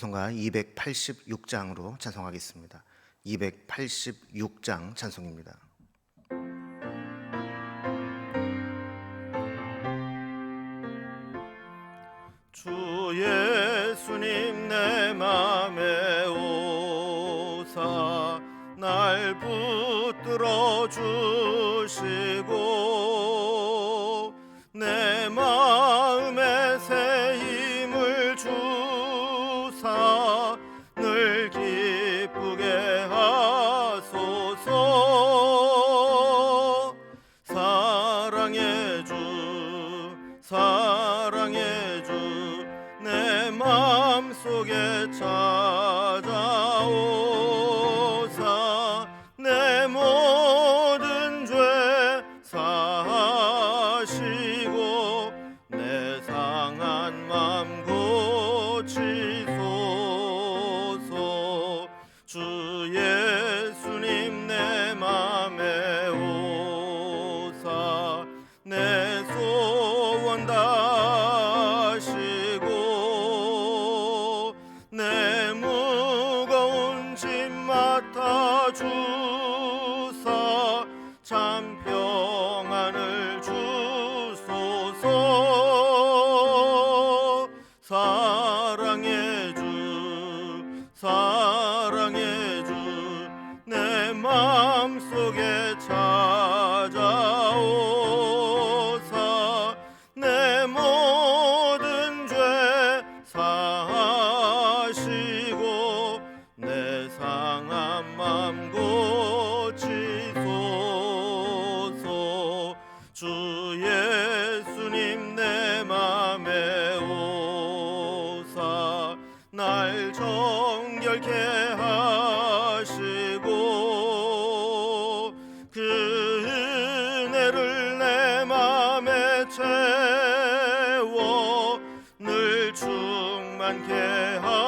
찬송가 286장으로 찬송하겠습니다. 286장 찬송입니다. 주 예수님 내 맘에 오사 날 붙들어 주시고 마 충만케 하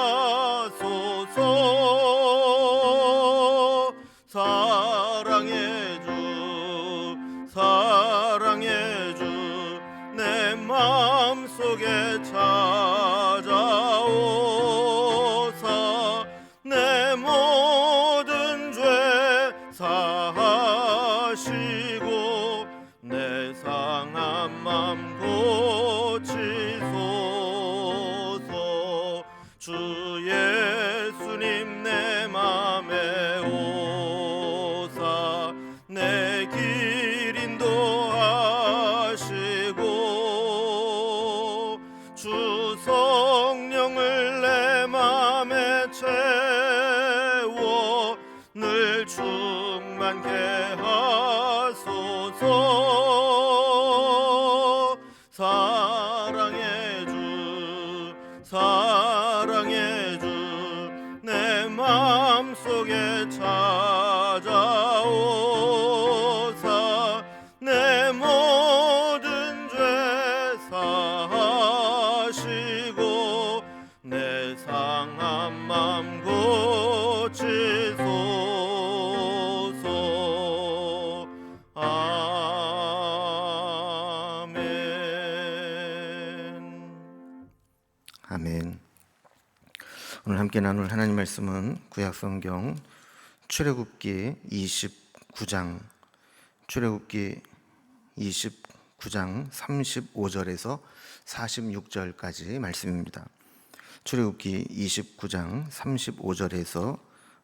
아멘. 오늘 함께 나눌 하나님 말씀은 구약 성경 출애굽기 29장 출애굽기 29장 35절에서 46절까지 말씀입니다. 출애굽기 29장 35절에서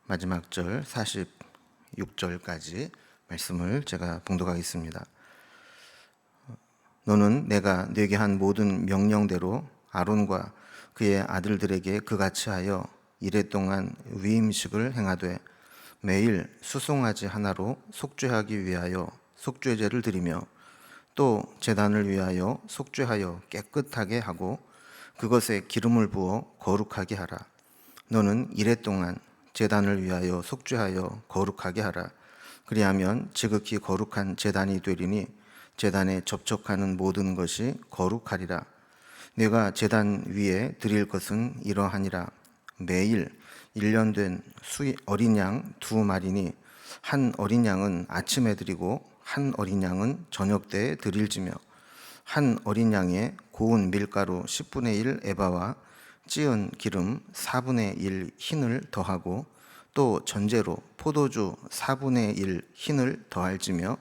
마지막 절 46절까지 말씀을 제가 봉독하겠습니다. 너는 내가 네게 한 모든 명령대로 아론과 그의 아들들에게 그같이 하여 이래 동안 위임식을 행하되 매일 수송아지 하나로 속죄하기 위하여 속죄제를 드리며 또 제단을 위하여 속죄하여 깨끗하게 하고 그것에 기름을 부어 거룩하게 하라. 너는 이래 동안 제단을 위하여 속죄하여 거룩하게 하라. 그리하면 지극히 거룩한 제단이 되리니 제단에 접촉하는 모든 것이 거룩하리라. 내가 제단 위에 드릴 것은 이러하니라. 매일 일년된 수이 어린 양 두 마리니 한 어린 양은 아침에 드리고 한 어린 양은 저녁 때에 드릴지며 한 어린 양에 고운 밀가루 10분의 1 에바와 찌은 기름 4분의 1 흰을 더하고 또 전제로 포도주 4분의 1 흰을 더할지며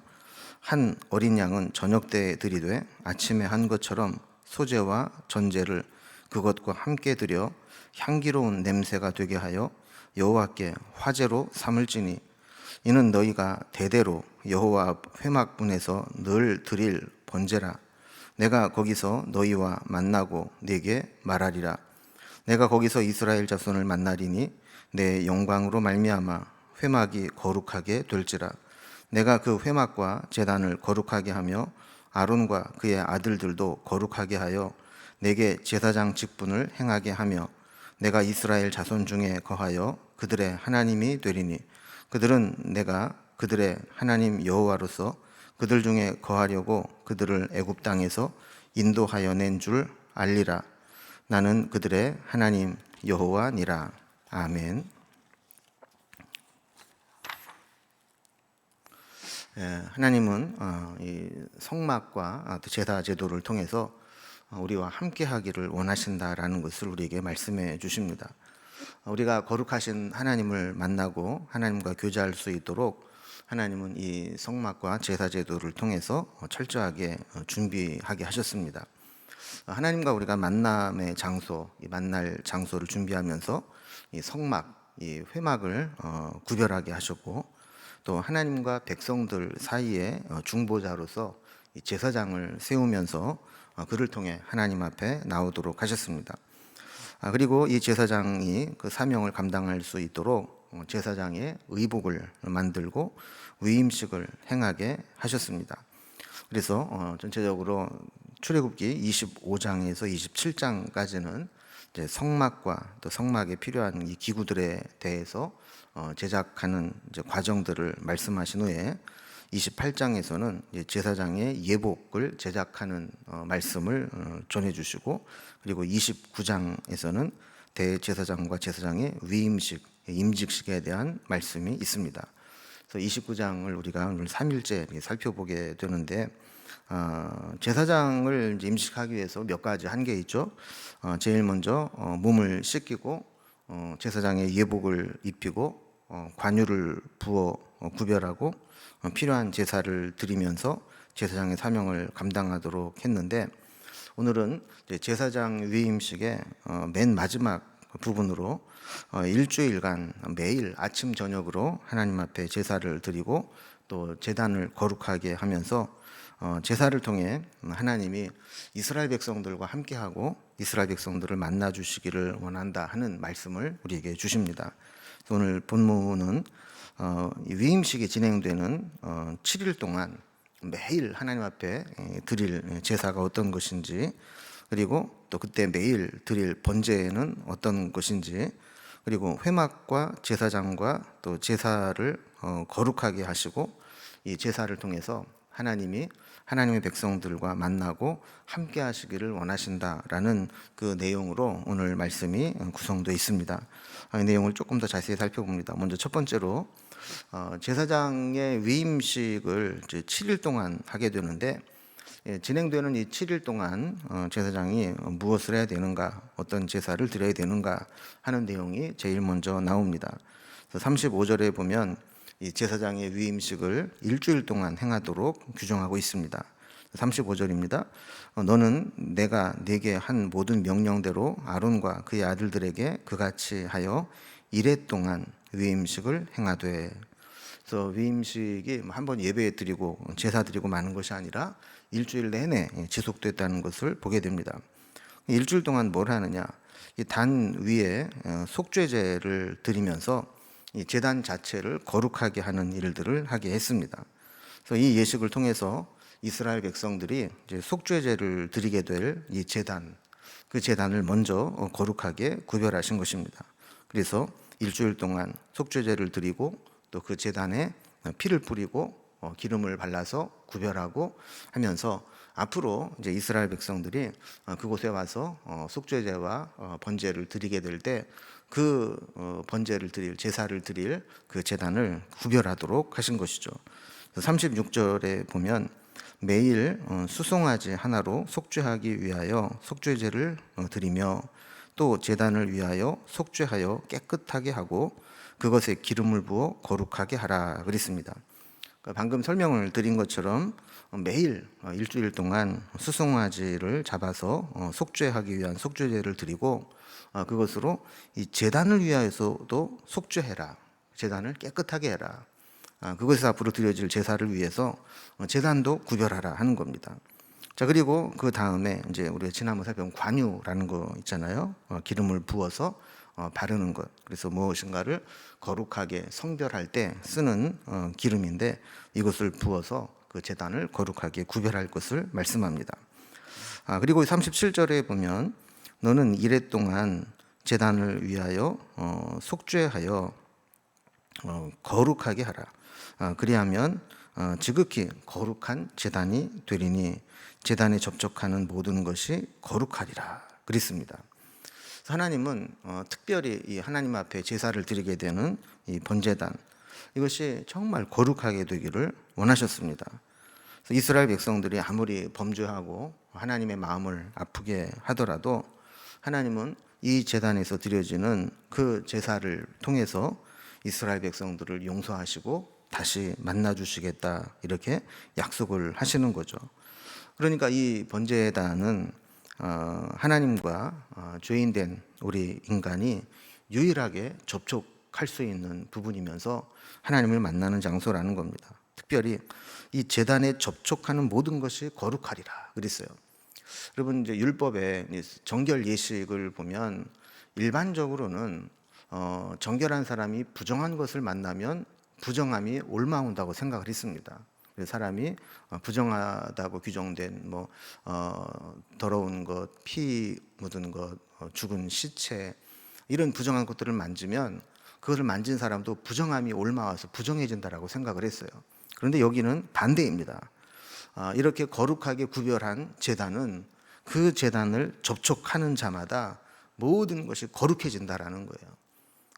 한 어린 양은 저녁 때에 드리되 아침에 한 것처럼 소재와 전제를 그것과 함께 드려 향기로운 냄새가 되게 하여 여호와께 화제로 삼을지니 이는 너희가 대대로 여호와 앞 회막문에서 늘 드릴 번제라. 내가 거기서 너희와 만나고 네게 말하리라. 내가 거기서 이스라엘 자손을 만나리니 내 영광으로 말미암아 회막이 거룩하게 될지라. 내가 그 회막과 제단을 거룩하게 하며 아론과 그의 아들들도 거룩하게 하여 내게 제사장 직분을 행하게 하며 내가 이스라엘 자손 중에 거하여 그들의 하나님이 되리니 그들은 내가 그들의 하나님 여호와로서 그들 중에 거하려고 그들을 애굽 땅에서 인도하여 낸 줄 알리라 나는 그들의 하나님 여호와니라 아멘. 하나님은 어, 이 성막과 아, 또 제사 제도를 통해서 어, 우리와 함께하기를 원하신다라는 것을 우리에게 말씀해 주십니다. 어, 우리가 거룩하신 하나님을 만나고 하나님과 교제할 수 있도록 하나님은 이 성막과 제사 제도를 통해서 어, 철저하게 어, 준비하게 하셨습니다. 어, 하나님과 우리가 만남의 장소, 이 만날 장소를 준비하면서 이 성막, 이 회막을 어, 구별하게 하셨고 또 하나님과 백성들 사이에 어, 중보자로서 이 제사장을 세우면서 어, 그를 통해 하나님 앞에 나오도록 하셨습니다. 아, 그리고 이 제사장이 그 사명을 감당할 수 있도록 어, 제사장의 의복을 만들고 위임식을 행하게 하셨습니다. 그래서 어, 전체적으로 출애굽기 25장에서 27장까지는 이제 성막과 또 성막에 필요한 이 기구들에 대해서 어, 제작하는 과정들을 말씀하신 후에 28장에서는 제사장의 예복을 제작하는 어, 말씀을 어, 전해 주시고 그리고 29장에서는 대제사장과 제사장의 위임식, 임직식에 대한 말씀이 있습니다. 그래서 29장을 우리가 오늘 3일째 살펴보게 되는데 어, 제사장을 임식하기 위해서 몇 가지 한계 있죠. 어, 제일 먼저 어, 몸을 씻기고 어, 제사장의 예복을 입히고 어, 관유를 부어 어, 구별하고 어, 필요한 제사를 드리면서 제사장의 사명을 감당하도록 했는데 오늘은 제사장 위임식의 어, 맨 마지막 부분으로 어, 일주일간 매일 아침 저녁으로 하나님 앞에 제사를 드리고 또 제단을 거룩하게 하면서 어, 제사를 통해 하나님이 이스라엘 백성들과 함께하고 이스라엘 백성들을 만나 주시기를 원한다 하는 말씀을 우리에게 주십니다. 오늘 본문은 어, 이 위임식이 진행되는 어, 7일 동안 매일 하나님 앞에 에, 드릴 제사가 어떤 것인지 그리고 또 그때 매일 드릴 번제는 어떤 것인지 그리고 회막과 제사장과 또 제사를 어, 거룩하게 하시고 이 제사를 통해서 하나님이 하나님의 백성들과 만나고 함께 하시기를 원하신다라는 그 내용으로 오늘 말씀이 구성되어 있습니다. 아, 이 내용을 조금 더 자세히 살펴봅니다. 먼저 첫 번째로 어, 제사장의 위임식을 이제 7일 동안 하게 되는데 예, 진행되는 이 7일 동안 어, 제사장이 무엇을 해야 되는가, 어떤 제사를 드려야 되는가 하는 내용이 제일 먼저 나옵니다. 35절에 보면 이 제사장의 위임식을 일주일 동안 행하도록 규정하고 있습니다. 35절입니다. 어, 너는 내가 네게 한 모든 명령대로 아론과 그의 아들들에게 그같이 하여 이래 동안 위임식을 행하되. 그래서 위임식이 한 번 예배 드리고 제사 드리고 마는 것이 아니라 일주일 내내 지속됐다는 것을 보게 됩니다. 일주일 동안 뭘 하느냐? 이단 위에 어, 속죄제를 드리면서 이 제단 자체를 거룩하게 하는 일들을 하게 했습니다. 그래서 이 예식을 통해서 이스라엘 백성들이 이제 속죄제를 드리게 될이 제단, 그 제단을 먼저 어, 거룩하게 구별하신 것입니다. 그래서 일주일 동안 속죄제를 드리고 또그 제단에 피를 뿌리고 어, 기름을 발라서 구별하고 하면서 앞으로 이제 이스라엘 백성들이 어, 그곳에 와서 속죄제와 번제를 드리게 될 때 그 번제를 드릴 제사를 드릴 그 제단을 구별하도록 하신 것이죠. 36절에 보면 매일 수송아지 하나로 속죄하기 위하여 속죄제를 드리며 또 제단을 위하여 속죄하여 깨끗하게 하고 그것에 기름을 부어 거룩하게 하라 그랬습니다. 그러니까 방금 설명을 드린 것처럼 매일 어, 일주일 동안 수송아지를 잡아서 어, 속죄하기 위한 속죄제를 드리고 어, 그것으로 이 제단을 위하여서도 속죄해라. 제단을 깨끗하게 해라. 아, 그것에서 앞으로 드려질 제사를 위해서 어, 제단도 구별하라 하는 겁니다. 자 그리고 그 다음에 이제 우리가 지난번 살펴본 관유라는 거 있잖아요. 어, 기름을 부어서 어, 바르는 것. 그래서 무엇인가를 거룩하게 성별할 때 쓰는 어, 기름인데 이것을 부어서 그 제단을 거룩하게 구별할 것을 말씀합니다. 아, 그리고 37절에 보면 너는 이래 동안 제단을 위하여 어, 속죄하여 어, 거룩하게 하라. 아, 그리하면 어, 지극히 거룩한 제단이 되리니 제단에 접촉하는 모든 것이 거룩하리라. 그랬습니다. 하나님은 어, 특별히 이 하나님 앞에 제사를 드리게 되는 이 번제단 이것이 정말 거룩하게 되기를 원하셨습니다. 이스라엘 백성들이 아무리 범죄하고 하나님의 마음을 아프게 하더라도 하나님은 이 제단에서 드려지는 그 제사를 통해서 이스라엘 백성들을 용서하시고 다시 만나 주시겠다 이렇게 약속을 하시는 거죠. 그러니까 이 번제단은 어, 하나님과 어, 죄인된 우리 인간이 유일하게 접촉할 수 있는 부분이면서 하나님을 만나는 장소라는 겁니다. 특별히 이 제단에 접촉하는 모든 것이 거룩하리라 그랬어요. 여러분 이제 율법의 이 정결 예식을 보면 일반적으로는 어, 정결한 사람이 부정한 것을 만나면 부정함이 올라온다고 생각을 했습니다. 사람이 어, 부정하다고 규정된 뭐 어, 더러운 것, 피 묻은 것, 어, 죽은 시체 이런 부정한 것들을 만지면 그것을 만진 사람도 부정함이 올라와서 부정해진다라고 생각을 했어요. 그런데 여기는 반대입니다. 아, 이렇게 거룩하게 구별한 재단은 그 재단을 접촉하는 자마다 모든 것이 거룩해진다라는 거예요.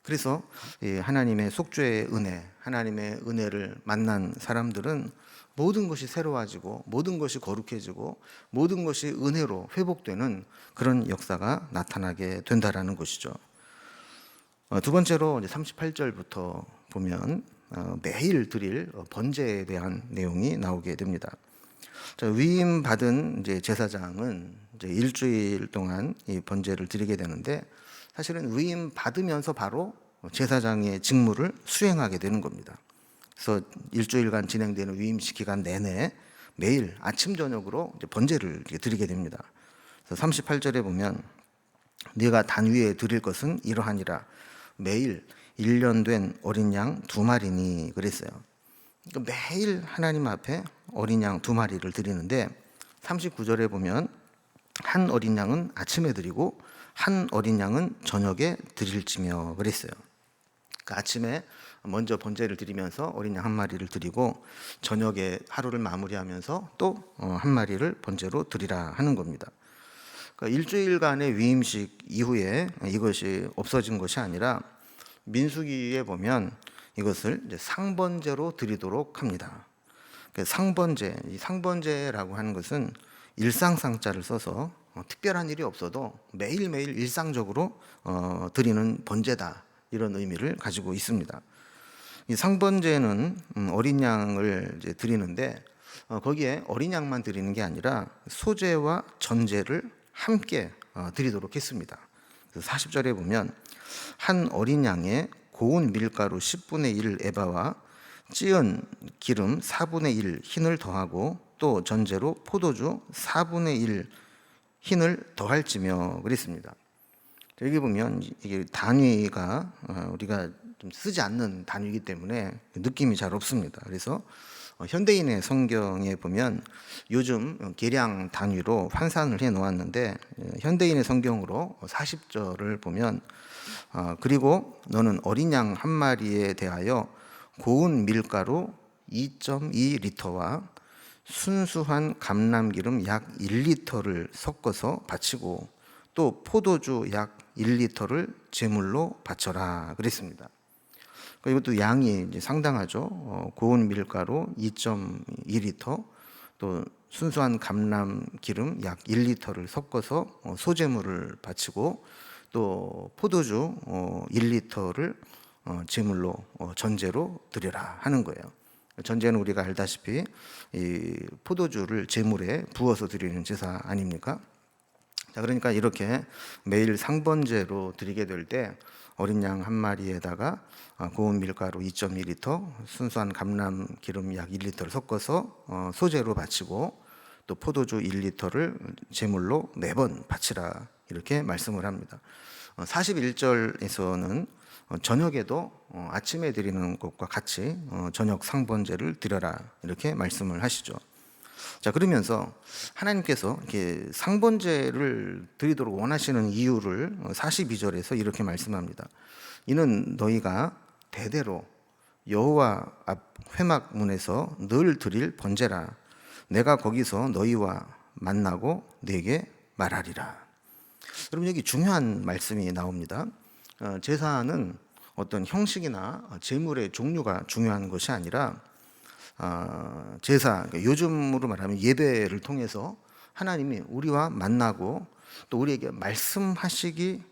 그래서 이 하나님의 속죄의 은혜, 하나님의 은혜를 만난 사람들은 모든 것이 새로워지고 모든 것이 거룩해지고 모든 것이 은혜로 회복되는 그런 역사가 나타나게 된다라는 것이죠. 어, 두 번째로 이제 38절부터 보면 어, 매일 드릴 어, 번제에 대한 내용이 나오게 됩니다. 자, 위임 받은 이제 제사장은 이제 일주일 동안 이 번제를 드리게 되는데 사실은 위임 받으면서 바로 제사장의 직무를 수행하게 되는 겁니다. 그래서 일주일간 진행되는 위임식 기간 내내 매일 아침 저녁으로 번제를 드리게 됩니다. 그래서 38절에 보면 네가 단 위에 드릴 것은 이러하니라 매일 1년 된 어린 양 두 마리니 그랬어요. 그러니까 매일 하나님 앞에 어린 양 두 마리를 드리는데 39절에 보면 한 어린 양은 아침에 드리고 한 어린 양은 저녁에 드릴지며 그랬어요. 그 아침에 먼저 번제를 드리면서 어린 양 한 마리를 드리고 저녁에 하루를 마무리하면서 또 한 마리를 번제로 드리라 하는 겁니다. 그러니까 일주일간의 위임식 이후에 이것이 없어진 것이 아니라 민수기에 보면 이것을 상번제로 드리도록 합니다. 그 상번제, 이 상번제라고 하는 것은 일상상자를 써서 어, 특별한 일이 없어도 매일매일 일상적으로 어, 드리는 번제다 이런 의미를 가지고 있습니다. 이 상번제는 음, 어린 양을 이제 드리는데 어, 거기에 어린 양만 드리는 게 아니라 소제와 전제를 함께 어, 드리도록 했습니다. 그래서 40절에 보면 한 어린 양에 고운 밀가루 10분의 1 에바와 찌은 기름 4분의 1 흰을 더하고 또 전제로 포도주 4분의 1 흰을 더할지며 그랬습니다. 여기 보면 이게 단위가 어, 우리가 좀 쓰지 않는 단위이기 때문에 느낌이 잘 없습니다. 그래서 어, 현대인의 성경에 보면 요즘 계량 단위로 환산을 해 놓았는데 어, 현대인의 성경으로 40절을 보면 어, 그리고 너는 어린 양 한 마리에 대하여 고운 밀가루 2.2리터와 순수한 감람기름 약 1리터를 섞어서 바치고 또 포도주 약 1리터를 제물로 바쳐라 그랬습니다. 그러니까 이것도 양이 이제 상당하죠. 어, 고운 밀가루 2.2리터, 또 순수한 감람 기름 약 1리터를 섞어서 어, 소재물을 바치고 또 포도주 어, 1리터를 어, 제물로 어, 전제로 드려라 하는 거예요. 전제는 우리가 알다시피 이 포도주를 제물에 부어서 드리는 제사 아닙니까? 자, 그러니까 이렇게 매일 상번제로 드리게 될 때 어린 양 한 마리에다가 어, 고운 밀가루 2.2리터, 순수한 감람 기름 약 1리터를 섞어서 어, 소제로 바치고 또 포도주 1리터를 제물로 매번 바치라 이렇게 말씀을 합니다. 41절에서는 어, 저녁에도 어, 아침에 드리는 것과 같이 어, 저녁 상번제를 드려라 이렇게 말씀을 하시죠. 자 그러면서 하나님께서 이렇게 상번제를 드리도록 원하시는 이유를 42절에서 이렇게 말씀합니다. 이는 너희가 대대로 여호와 앞 회막 문에서 늘 드릴 번제라. 내가 거기서 너희와 만나고 네게 말하리라. 여러분 여기 중요한 말씀이 나옵니다. 어, 제사는 어떤 형식이나 제물의 종류가 중요한 것이 아니라 어, 제사 그러니까 요즘으로 말하면 예배를 통해서 하나님이 우리와 만나고 또 우리에게 말씀하시기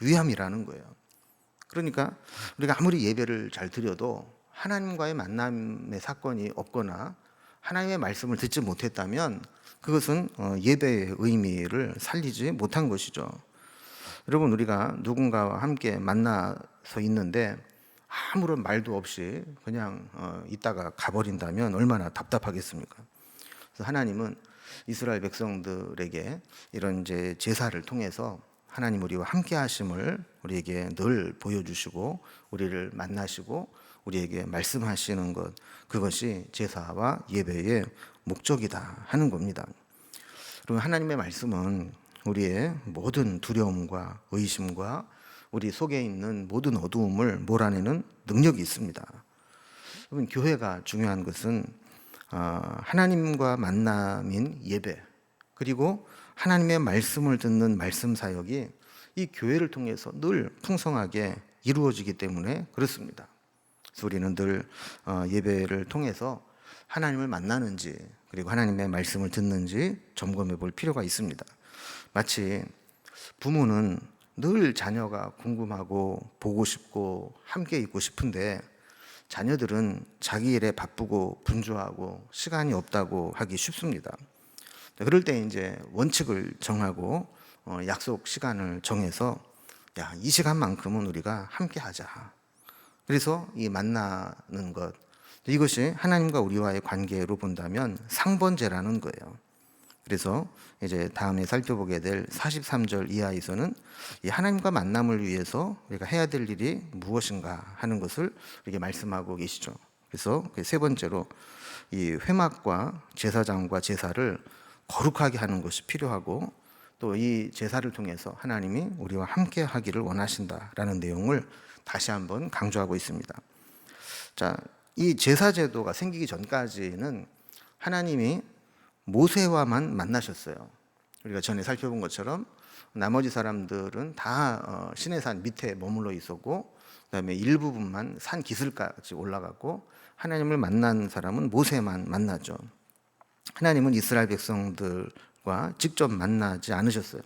위함이라는 거예요. 그러니까 우리가 아무리 예배를 잘 드려도 하나님과의 만남의 사건이 없거나 하나님의 말씀을 듣지 못했다면 그것은 어, 예배의 의미를 살리지 못한 것이죠. 여러분 우리가 누군가와 함께 만나서 있는데 아무런 말도 없이 그냥 어, 있다가 가버린다면 얼마나 답답하겠습니까? 그래서 하나님은 이스라엘 백성들에게 이런 이제 제사를 통해서 하나님 우리와 함께 하심을 우리에게 늘 보여주시고 우리를 만나시고 우리에게 말씀하시는 것 그것이 제사와 예배의 목적이다 하는 겁니다. 그리고 하나님의 말씀은 우리의 모든 두려움과 의심과 우리 속에 있는 모든 어두움을 몰아내는 능력이 있습니다. 여러분 교회가 중요한 것은 어, 하나님과 만남인 예배 그리고 하나님의 말씀을 듣는 말씀 사역이 이 교회를 통해서 늘 풍성하게 이루어지기 때문에 그렇습니다. 그래서 우리는 늘 어, 예배를 통해서 하나님을 만나는지 그리고 하나님의 말씀을 듣는지 점검해 볼 필요가 있습니다. 마치 부모는 늘 자녀가 궁금하고 보고 싶고 함께 있고 싶은데 자녀들은 자기 일에 바쁘고 분주하고 시간이 없다고 하기 쉽습니다. 그럴 때 이제 원칙을 정하고 어, 약속 시간을 정해서 야, 이 시간만큼은 우리가 함께 하자. 그래서 이 만나는 것 이것이 하나님과 우리와의 관계로 본다면 상번제라는 거예요. 그래서 이제 다음에 살펴보게 될 43절 이하에서는 이 하나님과 만남을 위해서 우리가 해야 될 일이 무엇인가 하는 것을 이렇게 말씀하고 계시죠. 그래서 그세 번째로 이 회막과 제사장과 제사를 거룩하게 하는 것이 필요하고 또 이 제사를 통해서 하나님이 우리와 함께 하기를 원하신다라는 내용을 다시 한번 강조하고 있습니다. 자, 이 제사 제도가 생기기 전까지는 하나님이 모세와만 만나셨어요. 우리가 전에 살펴본 것처럼 나머지 사람들은 다 어, 시내산 밑에 머물러 있었고 그다음에 일부분만 산 기슭까지 올라갔고 하나님을 만난 사람은 모세만 만나죠. 하나님은 이스라엘 백성들과 직접 만나지 않으셨어요.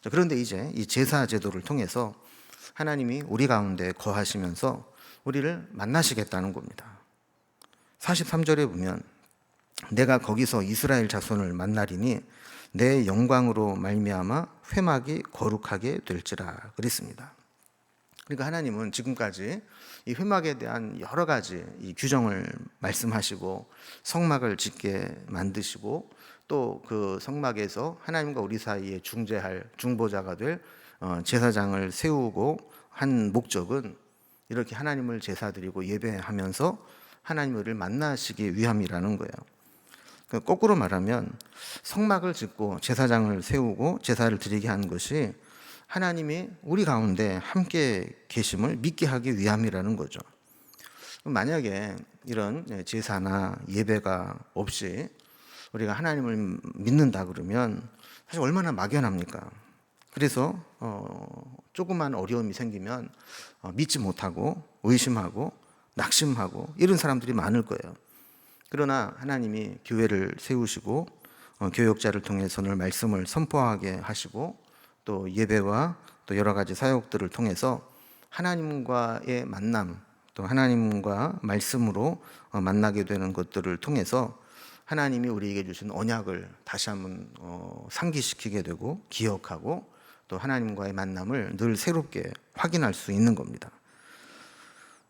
자, 그런데 이제 이 제사 제도를 통해서 하나님이 우리 가운데 거하시면서 우리를 만나시겠다는 겁니다. 43절에 보면 내가 거기서 이스라엘 자손을 만나리니 내 영광으로 말미암아 회막이 거룩하게 될지라 그랬습니다. 그러니까 하나님은 지금까지 이 회막에 대한 여러 가지 이 규정을 말씀하시고 성막을 짓게 만드시고 또 그 성막에서 하나님과 우리 사이에 중재할 중보자가 될 어, 제사장을 세우고 한 목적은 이렇게 하나님을 제사드리고 예배하면서 하나님을 만나시기 위함이라는 거예요. 그 거꾸로 말하면 성막을 짓고 제사장을 세우고 제사를 드리게 한 것이 하나님이 우리 가운데 함께 계심을 믿게 하기 위함이라는 거죠. 만약에 이런 제사나 예배가 없이 우리가 하나님을 믿는다 그러면 사실 얼마나 막연합니까? 그래서 어, 조그만 어려움이 생기면 어, 믿지 못하고 의심하고 낙심하고 이런 사람들이 많을 거예요. 그러나 하나님이 교회를 세우시고 어, 교역자를 통해서 늘 말씀을 선포하게 하시고 또 예배와 또 여러 가지 사역들을 통해서 하나님과의 만남 또 하나님과 말씀으로 어, 만나게 되는 것들을 통해서 하나님이 우리에게 주신 언약을 다시 한번 어, 상기시키게 되고 기억하고 또 하나님과의 만남을 늘 새롭게 확인할 수 있는 겁니다.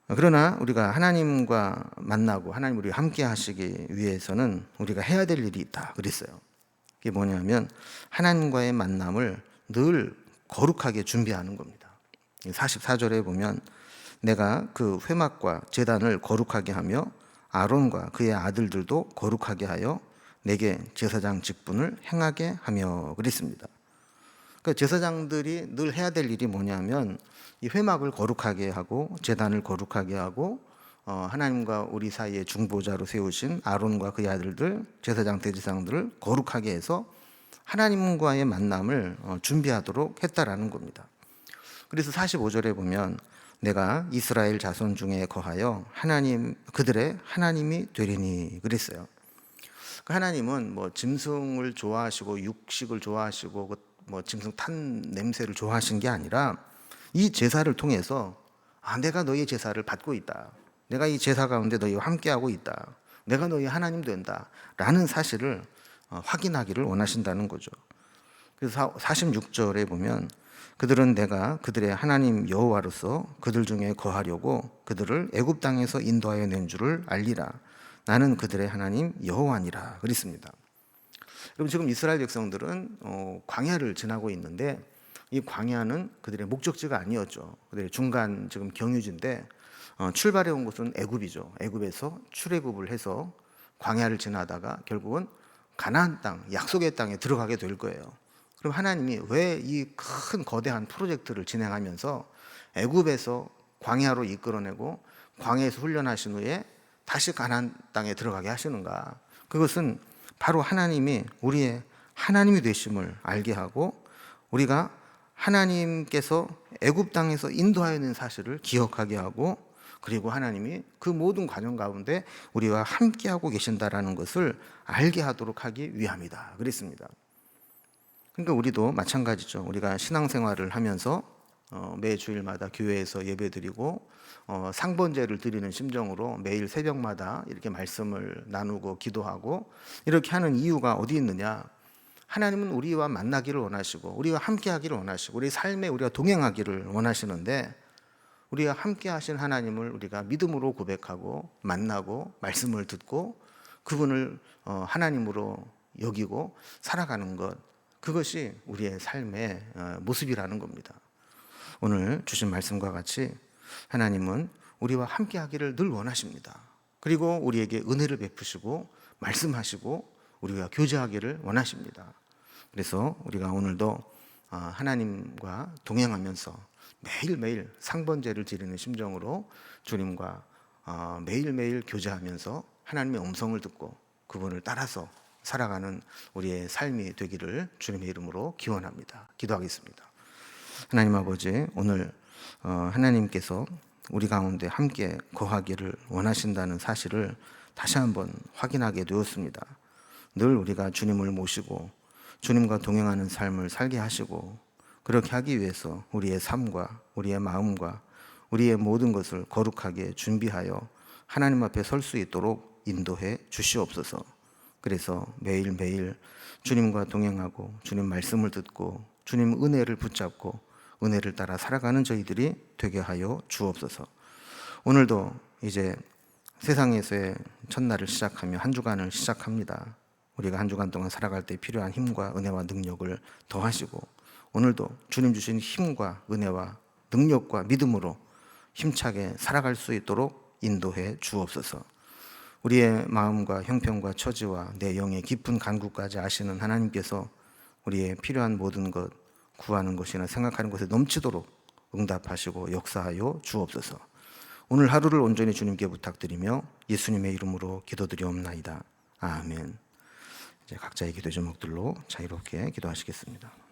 그러나 우리가 하나님과 만나고 하나님 우리 함께 하시기 위해서는 우리가 해야 될 일이 있다 그랬어요. 그게 뭐냐면 하나님과의 만남을 늘 거룩하게 준비하는 겁니다. 44절에 보면 내가 그 회막과 제단을 거룩하게 하며 아론과 그의 아들들도 거룩하게 하여 내게 제사장 직분을 행하게 하며 그랬습니다. 그 제사장들이 늘 해야 될 일이 뭐냐면 이 회막을 거룩하게 하고 제단을 거룩하게 하고 어, 하나님과 우리 사이에 중보자로 세우신 아론과 그의 아들들 제사장 대제사장들을 거룩하게 해서 하나님과의 만남을 어, 준비하도록 했다라는 겁니다. 그래서 45절에 보면 내가 이스라엘 자손 중에 거하여 하나님 그들의 하나님이 되리니 그랬어요. 그 하나님은 뭐 짐승을 좋아하시고 육식을 좋아하시고 그 뭐 짐승 탄 냄새를 좋아하신 게 아니라 이 제사를 통해서 아 내가 너희 제사를 받고 있다. 내가 이 제사 가운데 너희와 함께하고 있다. 내가 너희 하나님 된다라는 사실을 어, 확인하기를 원하신다는 거죠. 그래서 46절에 보면 그들은 내가 그들의 하나님 여호와로서 그들 중에 거하려고 그들을 애굽 땅에서 인도하여 낸 줄을 알리라. 나는 그들의 하나님 여호와니라 그랬습니다. 그럼 지금 이스라엘 백성들은 어, 광야를 지나고 있는데 이 광야는 그들의 목적지가 아니었죠. 그들의 중간 지금 경유지인데 어, 출발해 온 곳은 애굽이죠. 애굽에서 출애굽을 해서 광야를 지나다가 결국은 가나안 땅, 약속의 땅에 들어가게 될 거예요. 그럼 하나님이 왜 이 큰 거대한 프로젝트를 진행하면서 애굽에서 광야로 이끌어내고 광야에서 훈련하신 후에 다시 가나안 땅에 들어가게 하시는가? 그것은 바로 하나님이 우리의 하나님이 되심을 알게 하고 우리가 하나님께서 애굽 땅에서 인도하여 있는 사실을 기억하게 하고 그리고 하나님이 그 모든 과정 가운데 우리와 함께하고 계신다라는 것을 알게 하도록 하기 위함이다. 그랬습니다. 그러니까 우리도 마찬가지죠. 우리가 신앙생활을 하면서 어, 매 주일마다 교회에서 예배드리고 어, 상번제를 드리는 심정으로 매일 새벽마다 이렇게 말씀을 나누고 기도하고 이렇게 하는 이유가 어디 있느냐? 하나님은 우리와 만나기를 원하시고 우리와 함께하기를 원하시고 우리 삶에 우리가 동행하기를 원하시는데 우리가 함께하신 하나님을 우리가 믿음으로 고백하고 만나고 말씀을 듣고 그분을 어, 하나님으로 여기고 살아가는 것 그것이 우리의 삶의 어, 모습이라는 겁니다. 오늘 주신 말씀과 같이 하나님은 우리와 함께 하기를 늘 원하십니다. 그리고 우리에게 은혜를 베푸시고 말씀하시고 우리가 교제하기를 원하십니다. 그래서 우리가 오늘도 어, 하나님과 동행하면서 매일매일 상번제를 지르는 심정으로 주님과 어, 매일매일 교제하면서 하나님의 음성을 듣고 그분을 따라서 살아가는 우리의 삶이 되기를 주님의 이름으로 기원합니다. 기도하겠습니다. 하나님 아버지, 오늘 어, 하나님께서 우리 가운데 함께 거하기를 원하신다는 사실을 다시 한번 확인하게 되었습니다. 늘 우리가 주님을 모시고 주님과 동행하는 삶을 살게 하시고 그렇게 하기 위해서 우리의 삶과 우리의 마음과 우리의 모든 것을 거룩하게 준비하여 하나님 앞에 설 수 있도록 인도해 주시옵소서. 그래서 매일매일 주님과 동행하고 주님 말씀을 듣고 주님 은혜를 붙잡고 은혜를 따라 살아가는 저희들이 되게 하여 주옵소서. 오늘도 이제 세상에서의 첫날을 시작하며 한 주간을 시작합니다. 우리가 한 주간 동안 살아갈 때 필요한 힘과 은혜와 능력을 더하시고 오늘도 주님 주신 힘과 은혜와 능력과 믿음으로 힘차게 살아갈 수 있도록 인도해 주옵소서. 우리의 마음과 형편과 처지와 내 영의 깊은 간구까지 아시는 하나님께서 우리의 필요한 모든 것 구하는 것이나 생각하는 것에 넘치도록 응답하시고 역사하여 주옵소서. 오늘 하루를 온전히 주님께 부탁드리며 예수님의 이름으로 기도드리옵나이다. 아멘. 이제 각자의 기도 제목들로 자유롭게 기도하시겠습니다.